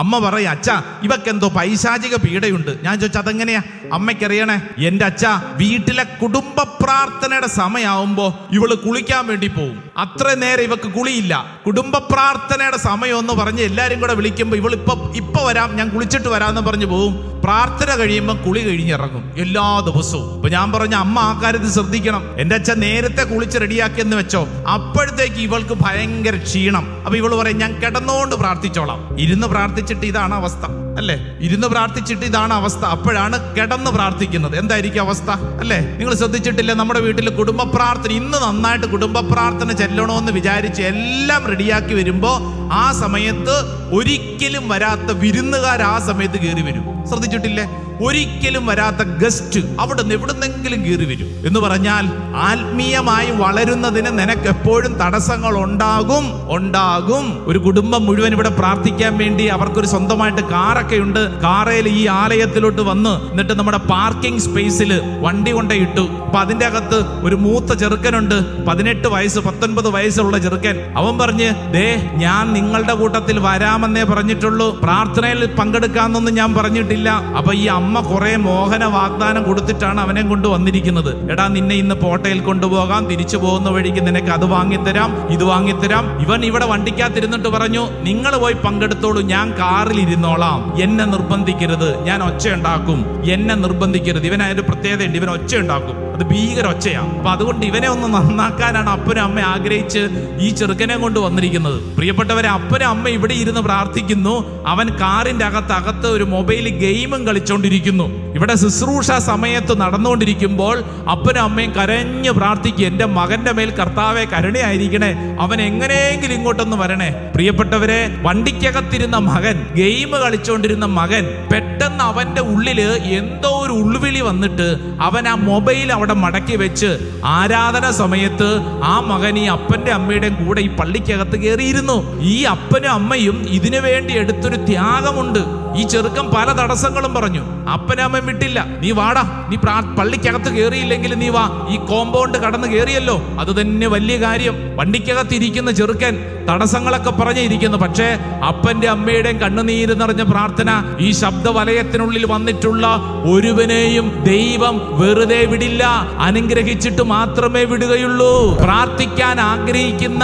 അമ്മ പറയാ അച്ഛ ഇവക്കെന്തോ പൈശാചിക പീഡയുണ്ട്. ഞാൻ ചോദിച്ചാൽ അതെങ്ങനെയാ? അമ്മയ്ക്കറിയണേ എന്റെ അച്ഛ വീട്ടിലെ കുടുംബ പ്രാർത്ഥനയുടെ സമയമാവുമ്പോ ഇവൾ കുളിക്കാൻ വേണ്ടി പോവും. അത്ര നേരം ഇവക്ക് കുളിയില്ല. കുടുംബ പ്രാർത്ഥനയുടെ സമയം എന്ന് പറഞ്ഞ് എല്ലാരും കൂടെ വിളിക്കുമ്പോൾ ഇവൾ ഇപ്പൊ ഇപ്പൊ വരാം ഞാൻ കുളിച്ചിട്ട് വരാമെന്ന് പറഞ്ഞു പോവും. പ്രാർത്ഥന കഴിയുമ്പോൾ കുളി കഴിഞ്ഞിറങ്ങും എല്ലാ ദിവസവും. ഇപ്പൊ ഞാൻ പറഞ്ഞ അമ്മ ആ കാര്യത്തിൽ ശ്രദ്ധിക്കണം. എന്റെ അച്ഛൻ നേരത്തെ കുളിച്ച് റെഡിയാക്കിയെന്ന് വെച്ചോ അപ്പോഴത്തേക്ക് ഇവൾക്ക് ഭയങ്കര ക്ഷീണം. അപ്പൊ ഇവൾ പറയും ഞാൻ കിടന്നുകൊണ്ട് പ്രാർത്ഥിച്ചോളാം. ഇരുന്ന് പ്രാർത്ഥിച്ചിട്ട് ഇതാണ് അവസ്ഥ അല്ലേ? ഇരുന്ന് പ്രാർത്ഥിച്ചിട്ട് ഇതാണ് അവസ്ഥ. അപ്പോഴാണ് കിടന്ന് പ്രാർത്ഥിക്കുന്നത്. എന്തായിരിക്കും അവസ്ഥ അല്ലേ? നിങ്ങൾ ശ്രദ്ധിച്ചിട്ടില്ല? നമ്മുടെ വീട്ടിൽ കുടുംബ പ്രാർത്ഥന ഇന്ന് നന്നായിട്ട് കുടുംബ പ്രാർത്ഥന ചെല്ലണമെന്ന് വിചാരിച്ച് എല്ലാം റെഡിയാക്കി വരുമ്പോ ആ സമയത്ത് ഒരിക്കലും വരാത്ത വിരുന്നുകാർ ആ സമയത്ത് കയറി വരും. ശ്രദ്ധിച്ചിട്ടില്ലേ? ഒരിക്കലും വരാത്ത ഗസ്റ്റ് അവിടെ നിന്ന് എവിടുന്നെങ്കിലും കയറി വരും. എന്ന് പറഞ്ഞാൽ ആത്മീയമായി വളരുന്നതിന് നിനക്ക് എപ്പോഴും തടസ്സങ്ങൾ ഉണ്ടാകും ഉണ്ടാകും. ഒരു കുടുംബം മുഴുവൻ ഇവിടെ പ്രാർത്ഥിക്കാൻ വേണ്ടി അവർക്കൊരു സ്വന്തമായിട്ട് കാറൊക്കെ ഉണ്ട് കാറയിൽ ഈ ആലയത്തിലോട്ട് വന്ന് എന്നിട്ട് നമ്മുടെ പാർക്കിംഗ് സ്പേസിൽ വണ്ടി കൊണ്ടേ ഇട്ടു. അപ്പൊ അതിന്റെ അകത്ത് ഒരു മൂത്ത ചെറുക്കനുണ്ട്. പതിനെട്ട് വയസ്സ് പത്തൊൻപത് വയസ്സുള്ള ചെറുക്കൻ. അവൻ പറഞ്ഞ് ദേ ഞാൻ നിങ്ങളുടെ കൂട്ടത്തിൽ വരാമെന്നേ പറഞ്ഞിട്ടുള്ളൂ. പ്രാർത്ഥനയിൽ പങ്കെടുക്കാമെന്നൊന്നും ഞാൻ പറഞ്ഞിട്ടില്ല. അപ്പൊ ഈ അമ്മ കുറെ മോഹന വാഗ്ദാനം കൊടുത്തിട്ടാണ് അവനെ കൊണ്ട് വന്നിരിക്കുന്നത്. എടാ നിന്നെ ഇന്ന് പോട്ടയിൽ കൊണ്ടുപോകാം. തിരിച്ചു പോകുന്ന വഴിക്ക് നിനക്ക് അത് വാങ്ങിത്തരാം ഇത് വാങ്ങിത്തരാം. ഇവൻ ഇവിടെ വണ്ടിക്കകത്തിരുന്നിട്ട് പറഞ്ഞു നിങ്ങൾ പോയി പങ്കെടുത്തോളൂ ഞാൻ കാറിൽ ഇരുന്നോളാം എന്നെ നിർബന്ധിക്കരുത് ഞാൻ ഒച്ച ഉണ്ടാക്കും. എന്നെ നിർബന്ധിക്കരുത്. ഇവൻ അതിന്റെ പ്രത്യേകത ഉണ്ട് ഇവൻ ഒച്ച ഉണ്ടാക്കും. അത് ഭീകര ഒച്ചയാണ് അപ്പൊ അതുകൊണ്ട് ഇവനെ ഒന്ന് നന്നാക്കാനാണ് അപ്പനും അമ്മ ആഗ്രഹിച്ച് ഈ ചെറുക്കനെ കൊണ്ട് വന്നിരിക്കുന്നത്. പ്രിയപ്പെട്ടവരെ അപ്പനും അമ്മ ഇവിടെ ഇരുന്ന് പ്രാർത്ഥിക്കുന്നു. അവൻ കാറിന്റെ അകത്ത് അകത്ത് ഒരു മൊബൈൽ ഗെയിമും കളിച്ചുകൊണ്ടിരിക്കുന്നു ഇവിടെ ശുശ്രൂഷ സമയത്ത് നടന്നുകൊണ്ടിരിക്കുമ്പോൾ അപ്പനും അമ്മയും കരഞ്ഞ് പ്രാർത്ഥിക്കും എന്റെ മകന്റെ മേൽ കർത്താവെ കരുണയായിരിക്കണേ. അവൻ എങ്ങനെയെങ്കിലും ഇങ്ങോട്ടൊന്ന് വരണേ. പ്രിയപ്പെട്ടവരെ വണ്ടിക്കകത്തിരുന്ന മകൻ ഗെയിം കളിച്ചുകൊണ്ടിരുന്ന മകൻ പെട്ടെന്ന് അവന്റെ ഉള്ളിൽ എന്തോ ഒരു ഉള്ളുവിളി വന്നിട്ട് അവൻ ആ മൊബൈൽ അവിടെ മടക്കി വെച്ച് ആരാധന സമയത്ത് ആ മകൻ ഈ അപ്പന്റെ അമ്മയുടെയും കൂടെ ഈ പള്ളിക്കകത്ത് കയറിയിരുന്നു. ഈ അപ്പനും അമ്മയും ഇതിനു വേണ്ടി എടുത്തൊരു ത്യാഗമുണ്ട്. ഈ ചെറുക്കം പല തടസ്സങ്ങളും പറഞ്ഞു. അപ്പനും അമ്മയും വിട്ടില്ല. നീ വാടാ. നീ പള്ളിക്കകത്ത് കയറിയില്ലെങ്കിൽ നീ വാ. ഈ കോമ്പൗണ്ട് കടന്ന് കയറിയല്ലോ അത് തന്നെ വലിയ കാര്യം. വണ്ടിക്കകത്ത് ഇരിക്കുന്ന ചെറുക്കൻ തടസ്സങ്ങളൊക്കെ പറഞ്ഞിരിക്കുന്നു. പക്ഷേ അപ്പന്റെ അമ്മയുടെയും കണ്ണുനീര് നിറഞ്ഞ പ്രാർത്ഥന ഈ ശബ്ദ വലയത്തിനുള്ളിൽ വന്നിട്ടുള്ള ഒരുവനെയും ദൈവം വെറുതെ വിടില്ല. അനുഗ്രഹിച്ചിട്ട് മാത്രമേ വിടുകയുള്ളൂ. പ്രാർത്ഥിക്കാൻ ആഗ്രഹിക്കുന്ന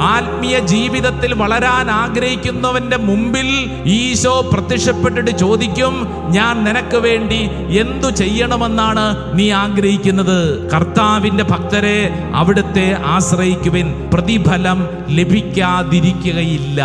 ആത്മീയ ജീവിതത്തിൽ വളരാൻ ആഗ്രഹിക്കുന്നവന്റെ മുമ്പിൽ ഈശോ പ്രത്യക്ഷപ്പെട്ടിട്ട് ചോദിക്കും ഞാൻ നിനക്ക് വേണ്ടി എന്തു ചെയ്യണമെന്നാണ് നീ ആഗ്രഹിക്കുന്നത്? കർത്താവിന്റെ ഭക്തരെ അവിടുത്തെ ആശ്രയിക്കുവിൻ. പ്രതിഫലം ലഭിക്കാതിരിക്കുകയില്ല.